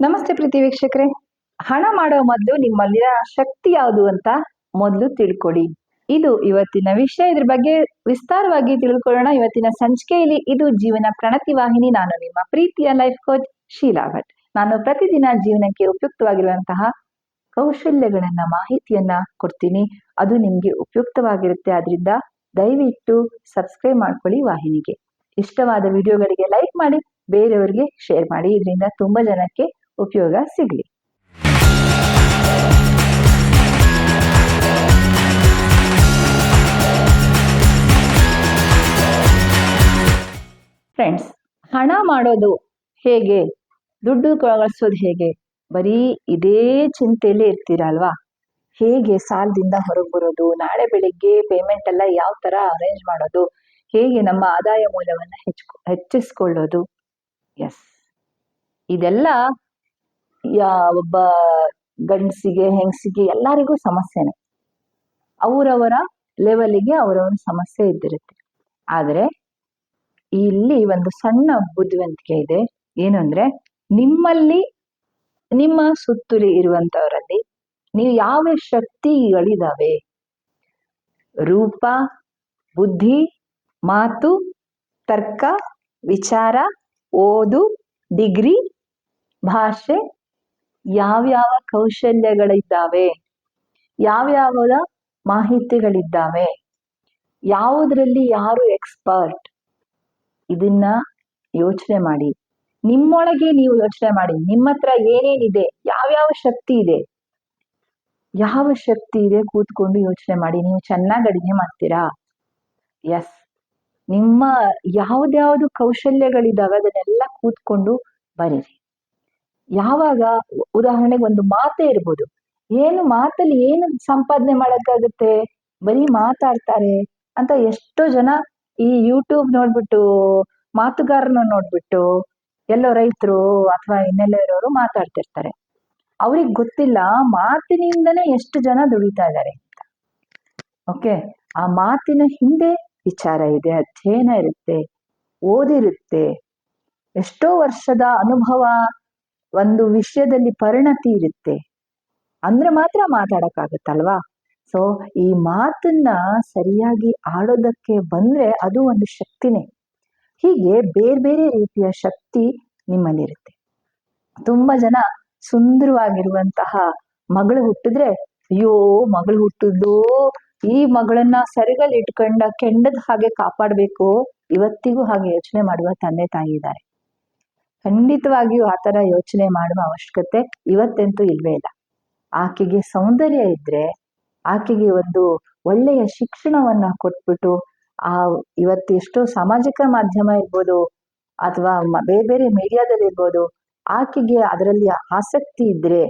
ನಮಸ್ತೆ ಪ್ರೀತಿ ವೀಕ್ಷಕರೇ. ಹಣ ಮಾಡೋ ಮೊದಲು ನಿಮ್ಮಲ್ಲಿನ ಶಕ್ತಿ ಯಾವುದು ಅಂತ ಮೊದಲು ತಿಳ್ಕೊಳ್ಳಿ ಇದು ಇವತ್ತಿನ ವಿಷಯ. ಇದ್ರ ಬಗ್ಗೆ ವಿಸ್ತಾರವಾಗಿ ತಿಳ್ಕೊಳ್ಳೋಣ. ಇವತ್ತಿನ ಸಂಚಿಕೆಯಲ್ಲಿ ಇದು ಜೀವನ ಪ್ರಣತಿ ವಾಹಿನಿ. ನಾನು ನಿಮ್ಮ ಪ್ರೀತಿಯ ಲೈಫ್ ಕೋಚ್ ಶೀಲಾ ಭಟ್. ನಾನು ಪ್ರತಿದಿನ ಜೀವನಕ್ಕೆ ಉಪಯುಕ್ತವಾಗಿರುವಂತಹ ಕೌಶಲ್ಯಗಳನ್ನ, ಮಾಹಿತಿಯನ್ನ ಕೊಡ್ತೀನಿ. ಅದು ನಿಮ್ಗೆ ಉಪಯುಕ್ತವಾಗಿರುತ್ತೆ. ಆದ್ರಿಂದ ದಯವಿಟ್ಟು ಸಬ್ಸ್ಕ್ರೈಬ್ ಮಾಡ್ಕೊಳ್ಳಿ ವಾಹಿನಿಗೆ. ಇಷ್ಟವಾದ ವಿಡಿಯೋಗಳಿಗೆ ಲೈಕ್ ಮಾಡಿ, ಬೇರೆಯವರಿಗೆ ಶೇರ್ ಮಾಡಿ. ಇದರಿಂದ ತುಂಬಾ ಜನಕ್ಕೆ ಉಪಯೋಗ ಸಿಗಲಿ. ಫ್ರೆಂಡ್ಸ್ ಹಣ ಮಾಡೋದು ಹೇಗೆ? ದುಡ್ಡು ಗಳಿಸೋದು ಹೇಗೆ? ಬರೀ ಇದೇ ಚಿಂತೆಯಲ್ಲೇ ಇರ್ತೀರಲ್ವಾ ಹೇಗೆ ಸಾಲದಿಂದ ಹೊರಗೆ ಬರೋದು? ನಾಳೆ ಬೆಳಿಗ್ಗೆ ಪೇಮೆಂಟ್ ಎಲ್ಲ ಯಾವ ತರ ಅರೇಂಜ್ ಮಾಡೋದು? ಹೇಗೆ ನಮ್ಮ ಆದಾಯ ಮೂಲವನ್ನು ಹೆಚ್ಚು, ಹೆಚ್ಚಿಸ್ಕೊಳ್ಳೋದು? ಎಸ್ ಇದೆಲ್ಲ ಯಾ- ಒಬ್ಬ ಗಂಡಸಿಗೆ, ಹೆಂಗಸಿಗೆ ಎಲ್ಲರಿಗೂ ಸಮಸ್ಯೆನೆ. ಅವರವರ ಲೆವೆಲಿಗೆ ಅವರವರ ಸಮಸ್ಯೆ ಇದ್ದಿರುತ್ತೆ. ಆದರೆ ಇಲ್ಲಿ ಒಂದು ಸಣ್ಣ ಬುದ್ಧಿವಂತಿಕೆ ಇದೆ. ಏನು ಅಂದ್ರೆ ನಿಮ್ಮಲ್ಲಿ, ನಿಮ್ಮ ಸುತ್ತಲೂ ಇರುವಂತವರಲ್ಲಿ ನೀವು ಯಾವ ಶಕ್ತಿಗಳಿದಾವೆ? ರೂಪ, ಬುದ್ಧಿ, ಮಾತು, ತರ್ಕ, ವಿಚಾರ, ಓದು, ಡಿಗ್ರಿ, ಭಾಷೆ ಯಾವ್ಯಾವ ಕೌಶಲ್ಯಗಳಿದ್ದಾವೆ ಯಾವ್ಯಾವ ಮಾಹಿತಿಗಳಿದ್ದಾವೆ? ಯಾವುದರಲ್ಲಿ ಯಾರು ಎಕ್ಸ್ಪರ್ಟ್ ಇದನ್ನ ಯೋಚನೆ ಮಾಡಿ. ನಿಮ್ಮೊಳಗೆ ನೀವು ಯೋಚನೆ ಮಾಡಿ. ನಿಮ್ಮ ಹತ್ರ ಏನೇನಿದೆ ಯಾವ್ಯಾವ ಶಕ್ತಿ ಇದೆ? ಯಾವ ಶಕ್ತಿ ಇದೆ ಕೂತ್ಕೊಂಡು ಯೋಚನೆ ಮಾಡಿ. ನೀವು ಚೆನ್ನಾಗಿ ಅಡಿಗೆ ಮಾಡ್ತೀರಾ? ಎಸ್ ನಿಮ್ಮ ಯಾವ್ದ್ಯಾವ್ದು ಕೌಶಲ್ಯಗಳಿದಾವೆ ಅದನ್ನೆಲ್ಲ ಕೂತ್ಕೊಂಡು ಬರೀರಿ ಯಾವಾಗ ಉದಾಹರಣೆಗೆ ಒಂದು ಮಾತೇ ಇರ್ಬೋದು. ಏನು ಮಾತಲ್ಲಿ ಏನು ಸಂಪಾದನೆ ಮಾಡಕ್ಕಾಗುತ್ತೆ? ಬರೀ ಮಾತಾಡ್ತಾರೆ ಅಂತ ಎಷ್ಟೋ ಜನ ಈ ಯೂಟ್ಯೂಬ್ ನೋಡ್ಬಿಟ್ಟು ಮಾತುಗಾರನ ನೋಡ್ಬಿಟ್ಟು ಎಲ್ಲೋ ರೈತರು ಅಥವಾ ಇನ್ನೆಲ್ಲೋ ಇರೋರು ಮಾತಾಡ್ತಿರ್ತಾರೆ. ಅವ್ರಿಗೆ ಗೊತ್ತಿಲ್ಲ ಮಾತಿನಿಂದನೇ ಎಷ್ಟು ಜನ ದುಡಿತಾ ಇದ್ದಾರೆ ಅಂತ. ಓಕೆ? ಆ ಮಾತಿನ ಹಿಂದೆ ವಿಚಾರ ಇದೆ, ಅಧ್ಯಯನ ಇರುತ್ತೆ, ಓದಿರುತ್ತೆ. ಎಷ್ಟೋ ವರ್ಷದ ಅನುಭವ ಒಂದು ವಿಷಯದಲ್ಲಿ ಪರಿಣತಿ ಇರುತ್ತೆ. ಅಂದ್ರೆ ಮಾತ್ರ ಮಾತಾಡಕ್ಕಾಗತ್ತಲ್ವಾ? ಸೊ ಈ ಮಾತನ್ನ ಸರಿಯಾಗಿ ಆಡೋದಕ್ಕೆ ಬಂದ್ರೆ ಅದು ಒಂದು ಶಕ್ತಿನೇ. ಹೀಗೆ ಬೇರೆ ಬೇರೆ ರೀತಿಯ ಶಕ್ತಿ ನಿಮ್ಮಲ್ಲಿರುತ್ತೆ. ತುಂಬಾ ಜನ ಸುಂದರವಾಗಿರುವಂತಹ ಮಗಳು ಹುಟ್ಟಿದ್ರೆ, ಅಯ್ಯೋ, ಮಗಳು ಹುಟ್ಟಿದ್ದು, ಈ ಮಗಳನ್ನ ಸರಿಗಲ್ಲಿ ಇಟ್ಕೊಂಡ ಕೆಂಡದ ಹಾಗೆ ಕಾಪಾಡ್ಬೇಕು. ಇವತ್ತಿಗೂ ಹಾಗೆ ಯೋಚನೆ ಮಾಡುವ ತಂದೆ ತಾಯಿ ಇದ್ದಾರೆ. ಖಂಡಿತವಾಗಿಯೂ ಆ ತರ ಯೋಚನೆ ಮಾಡುವ ಅವಶ್ಯಕತೆ ಇವತ್ತಂತೂ ಇಲ್ವೇ ಇಲ್ಲ. ಆಕೆಗೆ ಸೌಂದರ್ಯ ಇದ್ರೆ, ಆಕೆಗೆ ಒಂದು ಒಳ್ಳೆಯ ಶಿಕ್ಷಣವನ್ನ ಕೊಟ್ಬಿಟ್ಟು, ಆ ಇವತ್ತು ಎಷ್ಟೋ ಸಾಮಾಜಿಕ ಮಾಧ್ಯಮ ಇರ್ಬೋದು, ಅಥವಾ ಬೇರೆ ಬೇರೆ ಮೀಡಿಯಾದಲ್ಲಿ ಇರ್ಬೋದು, ಆಕೆಗೆ ಅದರಲ್ಲಿ ಆಸಕ್ತಿ ಇದ್ರೆ,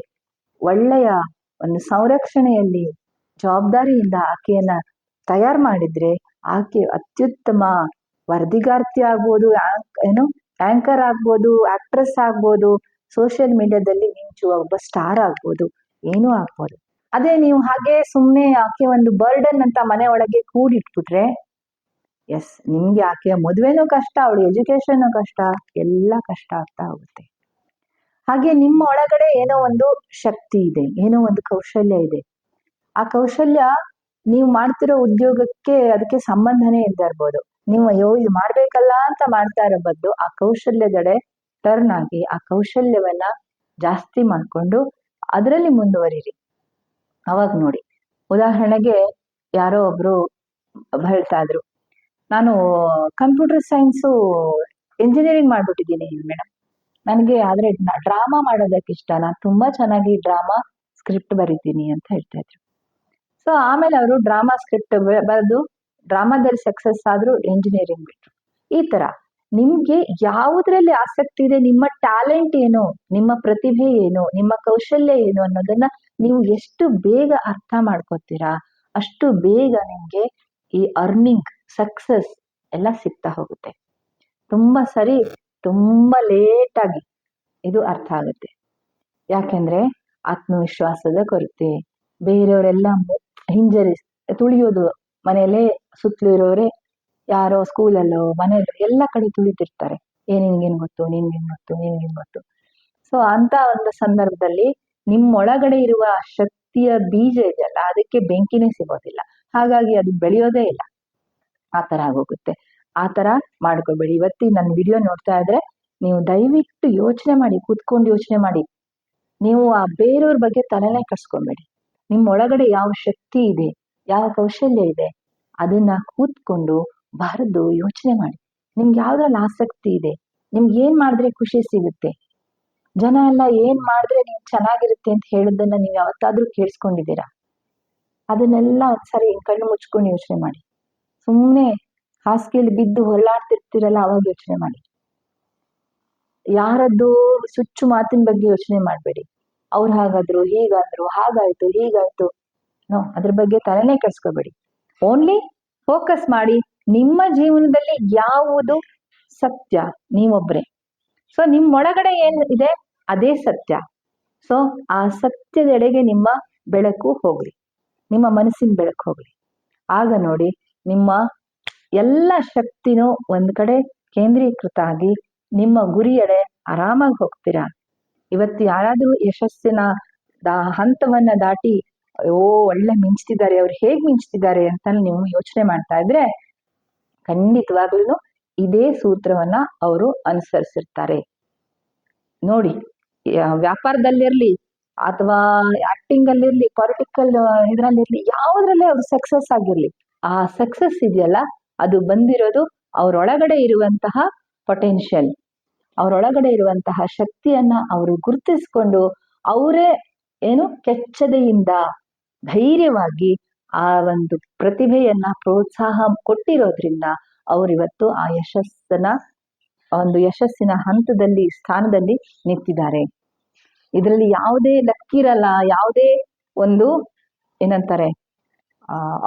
ಒಳ್ಳೆಯ ಒಂದು ಸಂರಕ್ಷಣೆಯಲ್ಲಿ, ಜವಾಬ್ದಾರಿಯಿಂದ ಆಕೆಯನ್ನ ತಯಾರು ಮಾಡಿದ್ರೆ, ಆಕೆ ಅತ್ಯುತ್ತಮ ವರದಿಗಾರ್ತಿ ಆಗ್ಬೋದು ಏನು? ಆಂಕರ್ ಆಗ್ಬೋದು ಆಕ್ಟ್ರೆಸ್ ಆಗ್ಬೋದು ಸೋಷಿಯಲ್ ಮೀಡಿಯಾದಲ್ಲಿ ಮಿಂಚುವ ಒಬ್ಬ ಸ್ಟಾರ್ ಆಗ್ಬೋದು, ಏನೂ ಆಗ್ಬೋದು. ಅದೇ ನೀವು ಹಾಗೆ ಸುಮ್ಮನೆ ಆಕೆ ಒಂದು ಬರ್ಡನ್ ಅಂತ ಮನೆ ಒಳಗೆ ಕೂಡಿಟ್ಬಿಟ್ರೆ ಎಸ್ ನಿಮ್ಗೆ ಆಕೆಯ ಮದುವೆನೂ ಕಷ್ಟ, ಅವಳ ಎಜುಕೇಶನ್ ಕಷ್ಟ, ಎಲ್ಲ ಕಷ್ಟ ಆಗ್ತಾ ಹೋಗುತ್ತೆ. ಹಾಗೆ ನಿಮ್ಮ ಒಳಗಡೆ ಏನೋ ಒಂದು ಶಕ್ತಿ ಇದೆ, ಏನೋ ಒಂದು ಕೌಶಲ್ಯ ಇದೆ. ಆ ಕೌಶಲ್ಯ ನೀವು ಮಾಡ್ತಿರೋ ಉದ್ಯೋಗಕ್ಕೆ ಅದಕ್ಕೆ ಸಂಬಂಧನೇ ಇಲ್ದೇ ಇರ್ಬೋದು. ನೀವು ಅಯ್ಯೋ ಇದು ಮಾಡ್ಬೇಕಲ್ಲ ಅಂತ ಮಾಡ್ತಾ ಇರೋ ಬದ್ದು ಆ ಕೌಶಲ್ಯದಡೆ ಟರ್ನ್ ಆಗಿ ಆ ಕೌಶಲ್ಯವನ್ನ ಜಾಸ್ತಿ ಮಾಡ್ಕೊಂಡು ಅದರಲ್ಲಿ ಮುಂದುವರಿರಿ. ಅವಾಗ ನೋಡಿ. ಉದಾಹರಣೆಗೆ ಯಾರೋ ಒಬ್ರು ಹೇಳ್ತಾ ಇದ್ರು. ನಾನು ಕಂಪ್ಯೂಟರ್ ಸೈನ್ಸು ಇಂಜಿನಿಯರಿಂಗ್ ಮಾಡ್ಬಿಟ್ಟಿದ್ದೀನಿ ಮೇಡಮ್ ನನಗೆ ಆದ್ರೆ ಡ್ರಾಮಾ ಮಾಡೋದಕ್ಕೆ ಇಷ್ಟ. ನಾನು ತುಂಬಾ ಚೆನ್ನಾಗಿ ಡ್ರಾಮಾ ಸ್ಕ್ರಿಪ್ಟ್ ಬರಿತೀನಿ ಅಂತ ಹೇಳ್ತಾ ಇದ್ರು. ಸೊ ಆಮೇಲೆ ಅವರು ಡ್ರಾಮಾ ಸ್ಕ್ರಿಪ್ಟ್ ಬರೆದು ಡ್ರಾಮಾದಲ್ಲಿ ಸಕ್ಸಸ್ ಆದ್ರು ಇಂಜಿನಿಯರಿಂಗ್ ಬಿಟ್ರು. ಈ ತರ ನಿಮಗೆ ಯಾವುದ್ರಲ್ಲಿ ಆಸಕ್ತಿ ಇದೆ, ನಿಮ್ಮ ಟ್ಯಾಲೆಂಟ್ ಏನು, ನಿಮ್ಮ ಪ್ರತಿಭೆ ಏನು, ನಿಮ್ಮ ಕೌಶಲ್ಯ ಏನು ಅನ್ನೋದನ್ನ ನೀವು ಎಷ್ಟು ಬೇಗ ಅರ್ಥ ಮಾಡ್ಕೋತೀರಾ, ಅಷ್ಟು ಬೇಗ ನಿಮಗೆ ಈ ಅರ್ನಿಂಗ್ ಸಕ್ಸಸ್ ಎಲ್ಲ ಸಿಗ್ತಾ ಹೋಗುತ್ತೆ. ತುಂಬಾ ಸರಿ, ತುಂಬಾ ಲೇಟ್ ಆಗಿ ಇದು ಅರ್ಥ ಆಗುತ್ತೆ. ಯಾಕೆಂದ್ರೆ ಆತ್ಮವಿಶ್ವಾಸದ ಕೊರತೆ, ಬೇರೆಯವರೆಲ್ಲ ಹಿಂಜರಿಸ್ ಹಿಂಜರಿ ತುಳಿಯೋದು ಮನೆಯಲ್ಲೇ ಸುತ್ತಲೂ ಇರೋರೆ ಯಾರೋ ಸ್ಕೂಲಲ್ಲೋ ಮನೆಯಲ್ಲೋ, ಎಲ್ಲ ಕಡೆ ತುಳಿತಿರ್ತಾರೆ ಏ ನಿನ್ಗೇನು ಗೊತ್ತು ನಿನ್ಗೇನು ಗೊತ್ತು ನಿನ್ಗೇನು ಗೊತ್ತು. ಸೊ ಅಂತ ಒಂದು ಸಂದರ್ಭದಲ್ಲಿ ನಿಮ್ಮೊಳಗಡೆ ಇರುವ ಶಕ್ತಿಯ ಬೀಜ ಇದೆಯಲ್ಲ, ಅದಕ್ಕೆ ಬೆಂಕಿನೇ ಸಿಗೋದಿಲ್ಲ. ಹಾಗಾಗಿ ಅದು ಬೆಳೆಯೋದೇ ಇಲ್ಲ. ಆ ತರ ಆಗೋಗುತ್ತೆ. ಆ ತರ ಮಾಡ್ಕೋಬೇಡಿ. ಇವತ್ತಿ ನನ್ನ ವಿಡಿಯೋ ನೋಡ್ತಾ ಇದ್ರೆ ನೀವು ದಯವಿಟ್ಟು ಯೋಚನೆ ಮಾಡಿ, ಕೂತ್ಕೊಂಡು ಯೋಚನೆ ಮಾಡಿ. ನೀವು ಆ ಬೇರೆಯವ್ರ ಬಗ್ಗೆ ತಲೆನೇ ಕಟ್ಸ್ಕೊಬೇಡಿ ನಿಮ್ಮ ಒಳಗಡೆ ಯಾವ ಶಕ್ತಿ ಇದೆ, ಯಾವ ಕೌಶಲ್ಯ ಇದೆ ಅದನ್ನ ಕೂತ್ಕೊಂಡು ಬರೆದು ಯೋಚನೆ ಮಾಡಿ. ನಿಮ್ಗೆ ಯಾವ್ದ್ರಲ್ಲಿ ಆಸಕ್ತಿ ಇದೆ? ನಿಮ್ಗೆ ಏನ್ ಮಾಡಿದ್ರೆ ಖುಷಿ ಸಿಗುತ್ತೆ? ಜನ ಎಲ್ಲ ಏನ್ ಮಾಡಿದ್ರೆ ನೀವು ಚೆನ್ನಾಗಿರುತ್ತೆ ಅಂತ ಹೇಳೋದನ್ನ ನೀವು ಯಾವತ್ತಾದ್ರೂ ಕೇಳಿಸ್ಕೊಂಡಿದ್ದೀರಾ? ಅದನ್ನೆಲ್ಲ ಒಂದ್ಸರಿ ಕಣ್ಣು ಮುಚ್ಕೊಂಡು ಯೋಚನೆ ಮಾಡಿ. ಸುಮ್ಮನೆ ಹಾಸಿಗೆಯಲ್ಲಿ ಬಿದ್ದು ಹೊರಳಾಡ್ತಿರ್ತೀರಲ್ಲ ಅವಾಗ ಯೋಚನೆ ಮಾಡಿ. ಯಾರದ್ದು ಸುಚ್ಚು ಮಾತಿನ ಬಗ್ಗೆ ಯೋಚನೆ ಮಾಡಬೇಡಿ. ಅವ್ರು ಹಾಗಾದ್ರು, ಹೀಗಾದ್ರು, ಹಾಗಾಯ್ತು, ಹೀಗಾಯ್ತು. ನೋ, ಅದ್ರ ಬಗ್ಗೆ ತಲೆನೇ ಕೆಡ್ಸ್ಕೋಬೇಡಿ. ಓನ್ಲಿ ಫೋಕಸ್ ಮಾಡಿ ನಿಮ್ಮ ಜೀವನದಲ್ಲಿ ಯಾವುದು ಸತ್ಯ? ನೀವೊಬ್ರೆ. ಸೊ ನಿಮ್ಮೊಳಗಡೆ ಏನ್ ಇದೆ? ಅದೇ ಸತ್ಯ. ಸೊ ಆ ಸತ್ಯದೆಡೆಗೆ ನಿಮ್ಮ ಬೆಳಕು ಹೋಗ್ಲಿ. ನಿಮ್ಮ ಮನಸ್ಸಿನ ಬೆಳಕು ಹೋಗ್ಲಿ. ಆಗ ನೋಡಿ ನಿಮ್ಮ ಎಲ್ಲ ಶಕ್ತಿನೂ ಒಂದ್ ಕಡೆ ಕೇಂದ್ರೀಕೃತ ಆಗಿ ನಿಮ್ಮ ಗುರಿಯೆಡೆ ಆರಾಮಾಗಿ ಹೋಗ್ತೀರಾ? ಇವತ್ತು ಯಾರಾದರೂ ಯಶಸ್ಸಿನ ದಾ ಹಂತವನ್ನ ದಾಟಿ ಓ, ಒಳ್ಳೆ ಮಿಂಚ್ತಿದ್ದಾರೆ, ಅವ್ರು ಹೇಗ್ ಮಿಂಚ್ತಿದ್ದಾರೆ ಅಂತ ನೀವು ಯೋಚನೆ ಮಾಡ್ತಾ ಇದ್ರೆ ಖಂಡಿತವಾಗ್ಲೂ ಇದೇ ಸೂತ್ರವನ್ನ ಅವರು ಅನುಸರಿಸಿರ್ತಾರೆ. ನೋಡಿ ವ್ಯಾಪಾರದಲ್ಲಿರ್ಲಿ ಅಥವಾ ಆಕ್ಟಿಂಗ್ ಅಲ್ಲಿರ್ಲಿ ಪೊಲಿಟಿಕಲ್ ಇದ್ರಲ್ಲಿರ್ಲಿ, ಯಾವ್ದ್ರಲ್ಲೇ ಅವ್ರು ಸಕ್ಸಸ್ ಆಗಿರ್ಲಿ, ಆ ಸಕ್ಸಸ್ ಇದೆಯಲ್ಲ, ಅದು ಬಂದಿರೋದು ಅವ್ರೊಳಗಡೆ ಇರುವಂತಹ ಪೊಟೆನ್ಷಿಯಲ್ ಅವರೊಳಗಡೆ ಇರುವಂತಹ ಶಕ್ತಿಯನ್ನ ಅವರು ಗುರುತಿಸ್ಕೊಂಡು ಅವರೇ ಏನು ಕೆಚ್ಚದೆಯಿಂದ ಧೈರ್ಯವಾಗಿ ಆ ಒಂದು ಪ್ರತಿಭೆಯನ್ನ ಪ್ರೋತ್ಸಾಹ ಕೊಟ್ಟಿರೋದ್ರಿಂದ ಅವರಿವತ್ತು ಆ ಯಶಸ್ಸನ್ನ ಒಂದು ಯಶಸ್ಸಿನ ಹಂತದಲ್ಲಿ, ಸ್ಥಾನದಲ್ಲಿ ನಿಂತಿದ್ದಾರೆ. ಇದರಲ್ಲಿ ಯಾವುದೇ ಲಕ್ಕಿರಲ್ಲ, ಯಾವುದೇ ಒಂದು ಏನಂತಾರೆ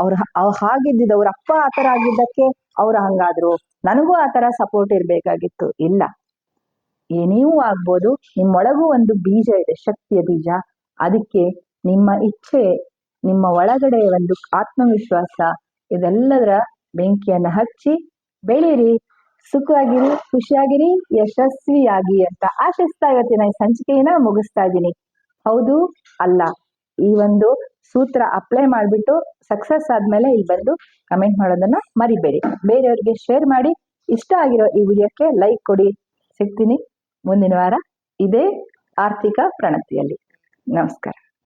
ಅವ್ರ ಹಾಗಿದ್ದಿದ್ದು, ಅವ್ರ ಅಪ್ಪ ಆ ತರ ಆಗಿದ್ದಕ್ಕೆ ಅವ್ರು ಹಂಗಾದ್ರು. ನನಗೂ ಆ ತರ ಸಪೋರ್ಟ್ ಇರಬೇಕಾಗಿತ್ತು. ಇಲ್ಲ. ಏನೇವೂ ನೀವು ಆಗ್ಬೋದು. ನಿಮ್ಮೊಳಗೂ ಒಂದು ಬೀಜ ಇದೆ, ಶಕ್ತಿಯ ಬೀಜ. ಅದಕ್ಕೆ ನಿಮ್ಮ ಇಚ್ಛೆ ನಿಮ್ಮ ಒಳಗಡೆ ಒಂದು ಆತ್ಮವಿಶ್ವಾಸ ಇದೆಲ್ಲದರ ಬೆಂಕಿಯನ್ನು ಹಚ್ಚಿ ಬೆಳೀರಿ. ಸುಖವಾಗಿರಿ, ಖುಷಿಯಾಗಿರಿ, ಯಶಸ್ವಿಯಾಗಿ ಅಂತ ಆಶಿಸ್ತಾ ಇವತ್ತಿನ ಈ ಸಂಚಿಕೆಯನ್ನ ಮುಗಿಸ್ತಾ ಇದ್ದೀನಿ. ಹೌದು, ಅಲ್ಲ. ಈ ಒಂದು ಸೂತ್ರ ಅಪ್ಲೈ ಮಾಡಿಬಿಟ್ಟು ಸಕ್ಸಸ್ ಆದ್ಮೇಲೆ ಇಲ್ಲಿ ಬಂದು ಕಮೆಂಟ್ ಮಾಡೋದನ್ನ ಮರಿಬೇಡಿ. ಬೇರೆಯವ್ರಿಗೆ ಶೇರ್ ಮಾಡಿ, ಇಷ್ಟ ಆಗಿರೋ ಈ ವಿಡಿಯೋಕ್ಕೆ ಲೈಕ್ ಕೊಡಿ. ಸಿಗ್ತೀನಿ ಮುಂದಿನ ವಾರ ಇದೇ ಆರ್ಥಿಕ ಪ್ರಣತಿಯಲ್ಲಿ. ನಮಸ್ಕಾರ.